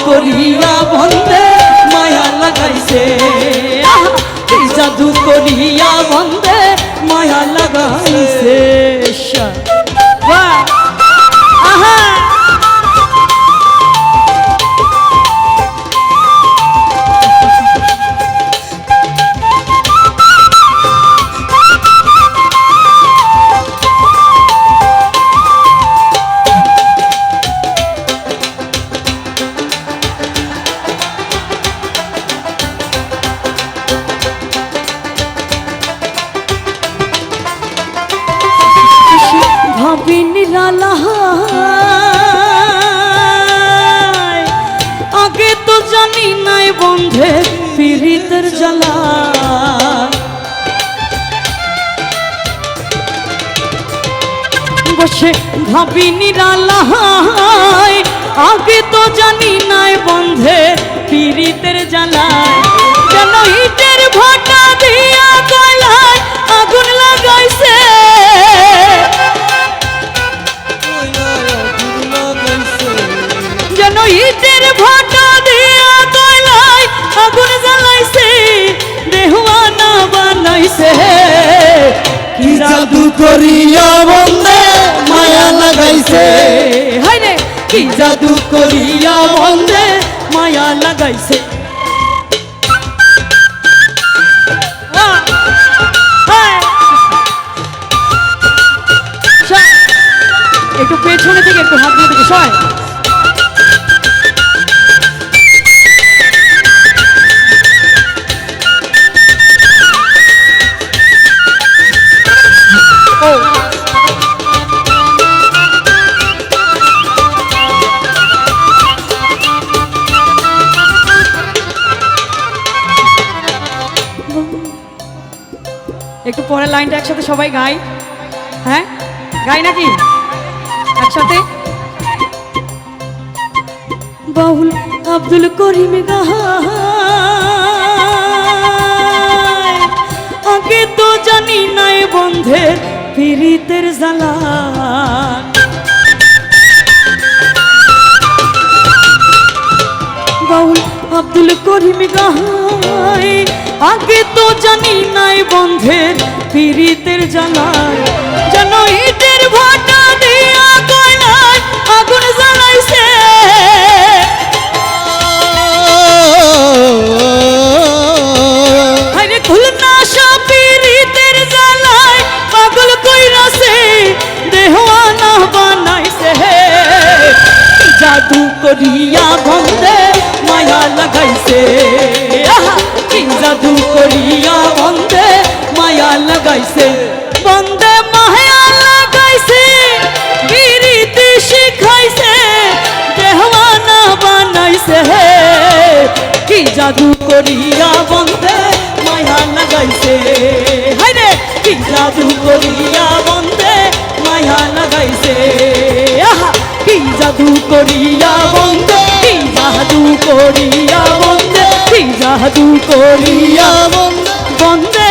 করিয়া বন্দে আগে তো জানি নাই বন্ধে পীড়িতের জ্বালা। বসে ভাবিনি লালাহায় আগে তো জানি নাই বন্ধে পীড়িতের জ্বালায় জাদু করিয়া বন্দে মায়া লাগাইছে। কি জাদু করিয়া বন্দে মায়া লাগাইছে। একটু পেছনে থেকে একটু হাত দিয়ে থেকে সবাই পরের লাইনটা একসাথে সবাই গাই। হ্যাঁ? গাই নাকি? একসাথে? বাউল আব্দুল করিম আগে তো জানি নাই বন্ধের পীড়িতের জ্বালা। বাউল আব্দুল করিম গাহাই আগে তো জানি নাই পীড়িতের জ্বালায় যেন ইটের ভাটা দিয়া কয়লায় আগুন জ্বালাইছে। আরে খুলনা সাপিরিতের জ্বালায় পাগল কইরাছে দেহওয়ানা বানাইছে জাদু করিয়া বন্দে মায়া লাগাইছে। জাদু করিয়া বন্দে মায়া লাগাইছে। বন্দে মায়া লাগাইছে বিরিতি শিখাইছে, দেহওয়ানা বানাইছে। কি জাদু করিয়া বন্দে মায়া লাগাইছে। হায়রে, কি জাদু করিয়া বন্দে মায়া লাগাইছে। কি জাদু করিয়া বন্দে, কি জাদু করিয়া বন্দে, কি জাদু করিয়া বন্দে